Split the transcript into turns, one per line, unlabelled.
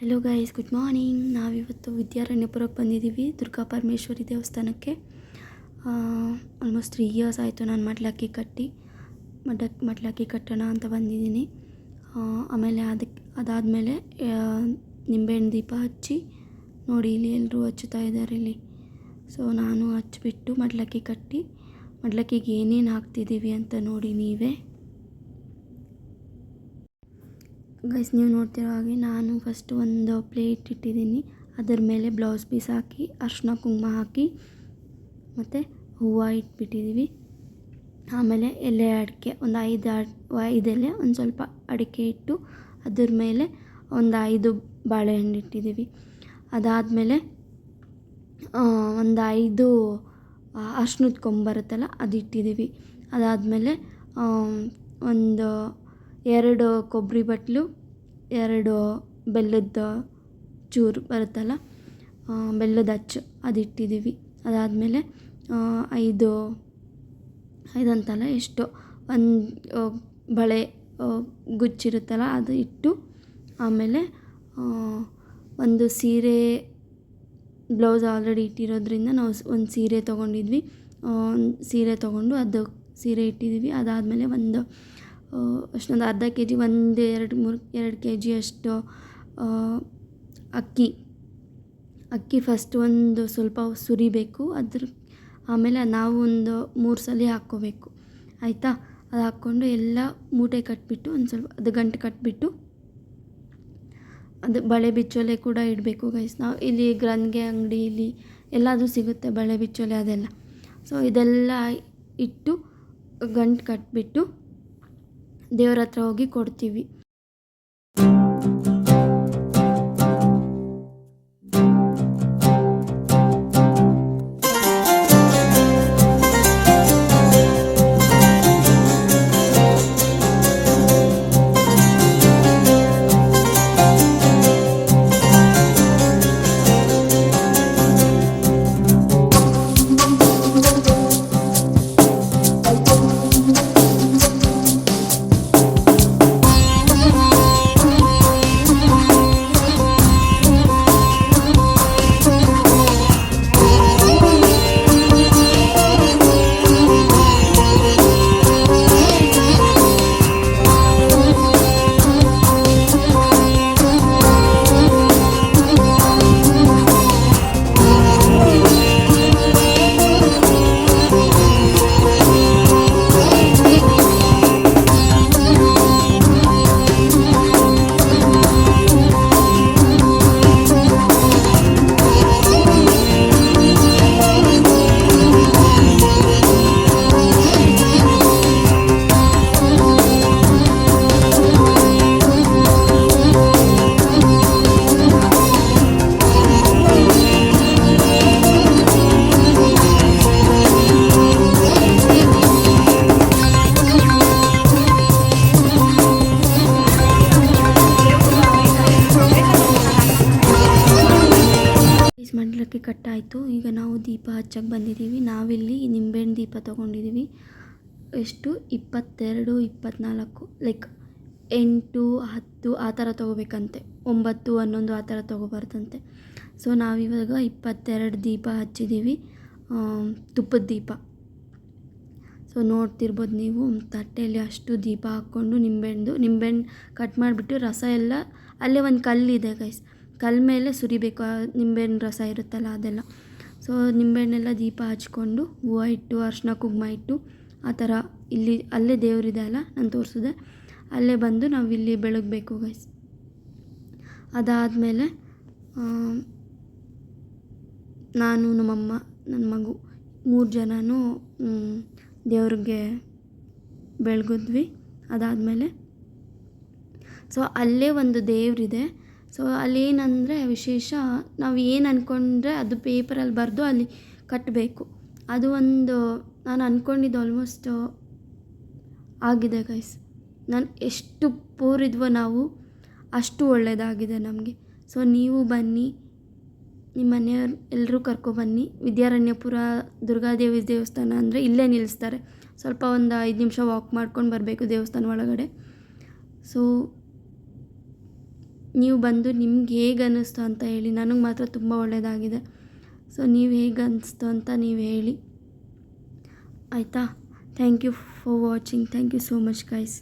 Hello guys good morning ನಾವಿವತ್ತು ವಿದ್ಯಾರಣ್ಯಪುರಕ್ಕೆ ಬಂದಿದ್ದೀವಿ, ದುರ್ಗಾ ಪರಮೇಶ್ವರಿ ದೇವಸ್ಥಾನಕ್ಕೆ. ಆಲ್ಮೋಸ್ಟ್ ತ್ರೀ ಇಯರ್ಸ್ ಆಯಿತು ನಾನು ಮಡ್ಲಕ್ಕಿ ಕಟ್ಟಿ ಮಡ ಮಡ್ಲಕ್ಕಿ ಕಟ್ಟೋಣ ಅಂತ ಬಂದಿದ್ದೀನಿ. ಆಮೇಲೆ ಅದಕ್ಕೆ ಅದಾದಮೇಲೆ ನಿಂಬೆಹಣ್ಣು ದೀಪ ಹಚ್ಚಿ ನೋಡಿ ಇಲ್ಲಿ ಎಲ್ಲರೂ ಹಚ್ಚುತ್ತಾ ಇದ್ದಾರೆ ಇಲ್ಲಿ. ಸೊ ನಾನು ಹಚ್ಚಿಬಿಟ್ಟು ಮಡ್ಲಕ್ಕಿ ಕಟ್ಟಿ ಮಡ್ಲಕ್ಕಿಗೆ ಏನೇನು ಹಾಕ್ತಿದ್ದೀವಿ ಅಂತ ನೋಡಿ ನೀವೇ. ಗೈಸ್ ನೀವು ನೋಡ್ತಿರೋ ಹಾಗೆ ನಾನು ಫಸ್ಟ್ ಒಂದು ಪ್ಲೇಟ್ ಇಟ್ಟಿದ್ದೀನಿ. ಅದರ ಮೇಲೆ ಬ್ಲೌಸ್ ಪೀಸ್ ಹಾಕಿ ಅರ್ಶಿನ ಕುಂಕುಮ ಹಾಕಿ, ಮತ್ತು ಹೂವು ಇಟ್ಬಿಟ್ಟಿದ್ದೀವಿ ಆಮೇಲೆ ಎಲೆ ಅಡಿಕೆ, ಒಂದು ಐದು ಐದು ಎಲೆ, ಒಂದು ಸ್ವಲ್ಪ ಅಡಿಕೆ ಇಟ್ಟು ಅದ್ರ ಮೇಲೆ ಒಂದು ಐದು ಬಾಳೆಹಣ್ಣು ಇಟ್ಟಿದ್ದೀವಿ ಅದಾದಮೇಲೆ ಒಂದು ಐದು ಅರ್ಶಿನದ ಕೊಂಬರುತ್ತಲ್ಲ ಅದು ಇಟ್ಟಿದ್ದೀವಿ ಅದಾದಮೇಲೆ ಒಂದು ಎರಡು ಕೊಬ್ಬರಿ ಬಟ್ಲು, ಎರಡು ಬೆಲ್ಲದ ಚೂರು ಬರುತ್ತಲ್ಲ ಬೆಲ್ಲದ ಅಚ್ಚು ಅದು ಇಟ್ಟಿದ್ದೀವಿ ಅದಾದಮೇಲೆ ಐದು ಐದು ಅಂತಲ್ಲ ಎಷ್ಟು, ಒಂದು ಬಳೆ ಗುಚ್ಚಿರುತ್ತಲ್ಲ ಅದು ಇಟ್ಟು, ಆಮೇಲೆ ಒಂದು ಸೀರೆ, ಬ್ಲೌಸ್ ಆಲ್ರೆಡಿ ಇಟ್ಟಿರೋದ್ರಿಂದ ನಾವು ಒಂದು ಸೀರೆ ತೊಗೊಂಡಿದ್ವಿ. ಒಂದು ಸೀರೆ ತೊಗೊಂಡು ಅದು ಸೀರೆ ಇಟ್ಟಿದ್ದೀವಿ. ಅದಾದಮೇಲೆ ಒಂದು ಅಷ್ಟೊಂದು ಅರ್ಧ ಕೆ ಜಿ ಒಂದು ಎರಡು ಮೂರು, ಎರಡು ಕೆ ಜಿ ಅಷ್ಟು ಅಕ್ಕಿ. ಅಕ್ಕಿ ಫಸ್ಟ್ ಒಂದು ಸ್ವಲ್ಪ ಸುರಿಬೇಕು, ಅದ್ರ ಆಮೇಲೆ ನಾವು ಒಂದು ಮೂರು ಸಲ ಹಾಕ್ಕೋಬೇಕು. ಆಯಿತಾ? ಅದು ಹಾಕ್ಕೊಂಡು ಎಲ್ಲ ಮೂಟೆ ಕಟ್ಬಿಟ್ಟು, ಒಂದು ಸ್ವಲ್ಪ ಅದು ಗಂಟು ಕಟ್ಬಿಟ್ಟು ಅದು ಬಳೆ ಬಿಚ್ಚೊಲೆ ಕೂಡ ಇಡಬೇಕು ಗೈಸ್ ನಾವು ಇಲ್ಲಿ ಗ್ರಂಥಿಗೆ ಅಂಗಡಿಯಲ್ಲಿ ಎಲ್ಲಾದರೂ ಸಿಗುತ್ತೆ ಬಳೆ ಬಿಚ್ಚೊಲೆ ಅದೆಲ್ಲ. ಸೊ ಇದೆಲ್ಲ ಇಟ್ಟು ಗಂಟು ಕಟ್ಬಿಟ್ಟು ದೇವ್ರ ಹತ್ರ ಹೋಗಿ ಕೊಡ್ತೀವಿ. ಮಂಡಲಕ್ಕೆ ಕಟ್ಟಾಯಿತು. ಈಗ ನಾವು ದೀಪ ಹಚ್ಚಕ್ಕೆ ಬಂದಿದ್ದೀವಿ. ನಾವಿಲ್ಲಿ ನಿಂಬೆಹಣ್ಣು ದೀಪ ತೊಗೊಂಡಿದ್ದೀವಿ. ಎಷ್ಟು? ಇಪ್ಪತ್ತೆರಡು ಇಪ್ಪತ್ತ್ನಾಲ್ಕು ಲೈಕ್ ಎಂಟು, ಹತ್ತು ಆ ಥರ ತೊಗೋಬೇಕಂತೆ. ಒಂಬತ್ತು, ಹನ್ನೊಂದು ಆ ಥರ ತೊಗೋಬಾರ್ದಂತೆ. ಸೊ ನಾವಿವಾಗ ಇಪ್ಪತ್ತೆರಡು ದೀಪ ಹಚ್ಚಿದ್ದೀವಿ. ತುಪ್ಪದ ದೀಪ. ಸೊ ನೋಡ್ತಿರ್ಬೋದು ನೀವು, ತಟ್ಟೆಯಲ್ಲಿ ಅಷ್ಟು ದೀಪ ಹಾಕ್ಕೊಂಡು ನಿಂಬೆಹಣ್ಣು ನಿಂಬೆಹಣ್ಣು ಕಟ್ ಮಾಡಿಬಿಟ್ಟು ರಸ ಎಲ್ಲ, ಅಲ್ಲೇ ಒಂದು ಕಲ್ಲಿದೆ ಗೈಸ್ ಕಲ್ಲ ಮೇಲೆ ಸುರಿಬೇಕು. ಆ ನಿಂಬೆಹಣ್ಣು ರಸ ಇರುತ್ತಲ್ಲ ಅದೆಲ್ಲ. ಸೊ ನಿಂಬೆಹಣ್ಣೆಲ್ಲ ದೀಪ ಹಚ್ಕೊಂಡು, ಹೂವು ಇಟ್ಟು ಅರ್ಶಿನ ಕುಂಕುಮ ಇಟ್ಟು, ಆ ಥರ ಇಲ್ಲಿ, ಅಲ್ಲೇ ದೇವರಿದೆ ಅಲ್ಲ, ನಾನು ತೋರಿಸಿದೆ. ಅಲ್ಲೇ ಬಂದು ನಾವು ಇಲ್ಲಿ ಬೆಳಗಬೇಕು ಗೈಸ್ ಅದಾದಮೇಲೆ ನಾನು, ನಮ್ಮಮ್ಮ, ನನ್ನ ಮಗು, ಮೂರು ಜನನೂ ದೇವ್ರಿಗೆ ಬೆಳಗಿದ್ವಿ. ಅದಾದಮೇಲೆ ಸೊ ಅಲ್ಲೇ ಒಂದು ದೇವರಿದೆ. ಸೊ ಅಲ್ಲೇನಂದರೆ ವಿಶೇಷ ನಾವು ಏನು ಅಂದ್ಕೊಂಡ್ರೆ ಅದು ಪೇಪರಲ್ಲಿ ಬರೆದು ಅಲ್ಲಿ ಕಟ್ಟಬೇಕು ಅದು ಒಂದು ನಾನು ಅಂದ್ಕೊಂಡಿದ್ದು ಆಲ್ಮೋಸ್ಟ್ ಆಗಿದೆ ಗೈಸ್ ನಾನು ಎಷ್ಟು ಪೂರ್ ಇದ್ವೋ ನಾವು, ಅಷ್ಟು ಒಳ್ಳೆಯದಾಗಿದೆ ನಮಗೆ. ಸೊ ನೀವು ಬನ್ನಿ ನಿಮ್ಮ ಮನೆಯವ್ರು ಎಲ್ಲರೂ ಕರ್ಕೊಬನ್ನಿ ವಿದ್ಯಾರಣ್ಯಪುರ, ದುರ್ಗಾದೇವಿ ದೇವಸ್ಥಾನ ಅಂದರೆ ಇಲ್ಲೇ ನಿಲ್ಲಿಸ್ತಾರೆ ಸ್ವಲ್ಪ ಒಂದು ಐದು ನಿಮಿಷ ವಾಕ್ ಮಾಡ್ಕೊಂಡು ಬರಬೇಕು ದೇವಸ್ಥಾನ ಒಳಗಡೆ. ಸೊ ನೀವು ಬಂದು ನಿಮ್ಗೆ ಹೇಗೆ ಅನ್ನಿಸ್ತು ಅಂತ ಹೇಳಿ, ನನಗೆ ಮಾತ್ರ ತುಂಬ ಒಳ್ಳೆಯದಾಗಿದೆ ಸೊ ನೀವು ಹೇಗೆ ಅನ್ನಿಸ್ತು ಅಂತ ನೀವು ಹೇಳಿ. ಆಯಿತಾ? Thank you for watching thank you so much guys